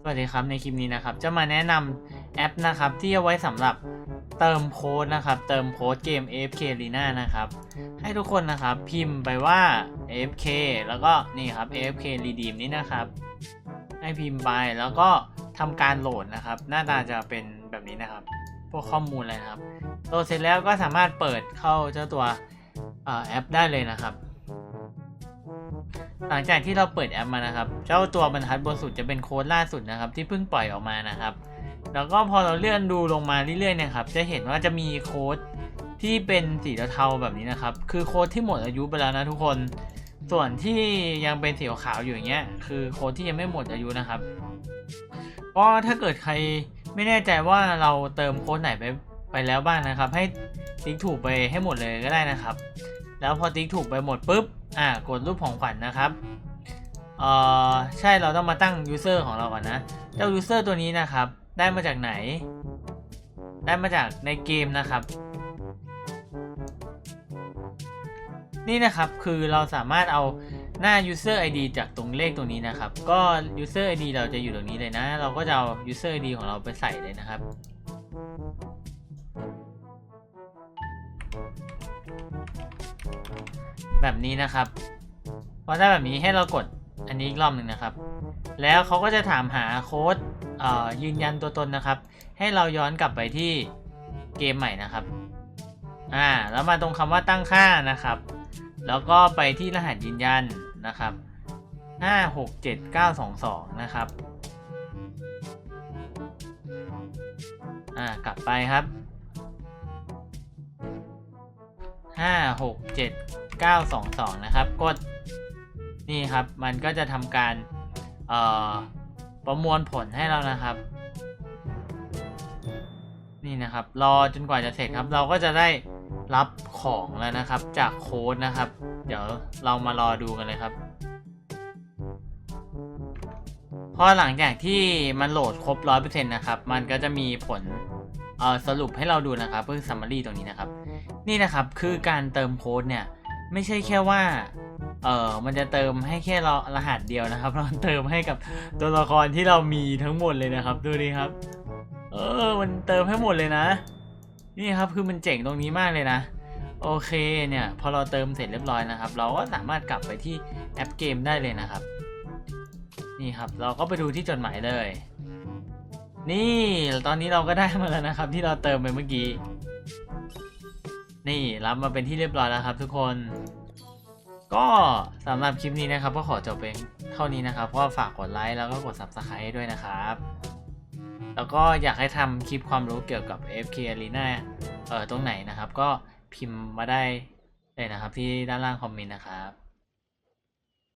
สวัสดีครับในคลิปนี้นะครับ จะมาแนะนำแอปนะครับที่เอาไว้สำหรับเติมโค้ดนะครับ เติมโค้ดเกม AFK Arena นะครับ ให้ทุกคนนะครับพิมพ์ไปว่า AFK แล้วก็นี่ครับ AFK Redeem นี่นะครับ ให้พิมพ์ไปแล้วก็ทำการโหลดนะครับ หน้าตาจะเป็นแบบนี้นะครับ พวกข้อมูลอะไรนะครับโหลดเสร็จแล้วก็สามารถเปิดเข้าเจ้าตัวอแอปได้เลยนะครับ หลังจากที่เราเปิดแอปมานะครับ เจ้าตัวบรรทัดบนสุดจะเป็นโค้ดล่าสุดนะครับ ที่เพิ่งปล่อยออกมานะครับ แล้วก็พอเราเลื่อนดูลงมาเรื่อยๆเนะครับ จะเห็นว่าจะมีโค้ดที่เป็นสีเทาๆแบบนี้นะครับ คือโค้ดที่หมดอายุไปแล้วนะทุกคน ส่วนที่ยังเป็นสีขาวอยู่อย่างเงี้ย คือโค้ดที่ยังไม่หมดอายุนะครับ ก็ถ้าเกิดใครไม่แน่ใจว่าเราเติมโค้ดไหนไป ไปแล้วบ้างนะครับ ให้ติ๊กถูกไปให้หมดเลยก็ได้นะครับ แล้วพอติ๊กถูกไปหมดปุ๊บอ่ากดรูปของขวัญนนะครับเอ่อใช่เราต้องมาตั้ง user ของเราก่อนนะ เจ้า user ตัวนี้นะครับ ได้มาจากไหน ได้มาจากในเกมนะครับ นี่นะครับคือเราสามารถเอาหน้า user id จากตรงเลขตรงนี้นะครับ ก็ user id เราจะอยู่ตรงนี้เลยนะ เราก็จะเอา user id ของเราไปใส่เลยนะครับ แบบนี้นะครับพอได้แบบนี้ให้เรากดอันนี้อีกรอบหนึ่งนะครับ แล้วเขาก็จะถามหาโค้ดยืนยันตัวตนนะครับ ให้เราย้อนกลับไปที่เกมใหม่นะครับอ่าแล้วมาตรงคำว่าตั้งค่านะครับ แล้วก็ไปที่รหัสยืนยันนะครับ 567922 นะครับ อ่ากลับไปครับ ห้าหกเจ็ดเก้าสองสองนะครับ กดนี่ครับ มันก็จะทำการประมวลผลให้เรานะครับ นี่นะครับ รอจนกว่าจะเสร็จครับ เราก็จะได้รับของแล้วนะครับ จากโค้ดนะครับ เดี๋ยวเรามารอดูกันเลยครับ พอหลังจากที่มันโหลดครบ100%นะครับ มันก็จะมีผลสรุปให้เราดูนะครับเพื่อ summary ตรงนี้นะครับ นี่นะครับคือการเติมโค้ดเนี่ยไม่ใช่แค่ว่าเออมันจะเติมให้แค่เรารหัสเดียวนะครับ เราเติมให้กับตัวละครที่เรามีทั้งหมดเลยนะครับ ดูดิครับ เออ มันเติมให้หมดเลยนะ นี่ครับคือมันเจ๋งตรงนี้มากเลยนะ โอเคเนี่ย พอเราเติมเสร็จเรียบร้อยนะครับ เราก็สามารถกลับไปที่แอปเกมได้เลยนะครับ นี่ครับ เราก็ไปดูที่จดหมายเลย นี่ตอนนี้เราก็ได้มาแล้วนะครับ ที่เราเติมไปเมื่อกี้ นี่รับมาเป็นที่เรียบร้อยแล้วครับ ทุกคน ก็สำหรับคลิปนี้นะครับ ก็ขอจบเพียงเท่านี้นะครับ ก็ฝากกดไลค์แล้วก็กด subscribe ด้วยนะครับ แล้วก็อยากให้ทำคลิปความรู้เกี่ยวกับ FK Arena เอ่อตรงไหนนะครับ ก็พิมพ์มาได้เลยนะครับที่ด้านล่างคอมเมนต์นะครับ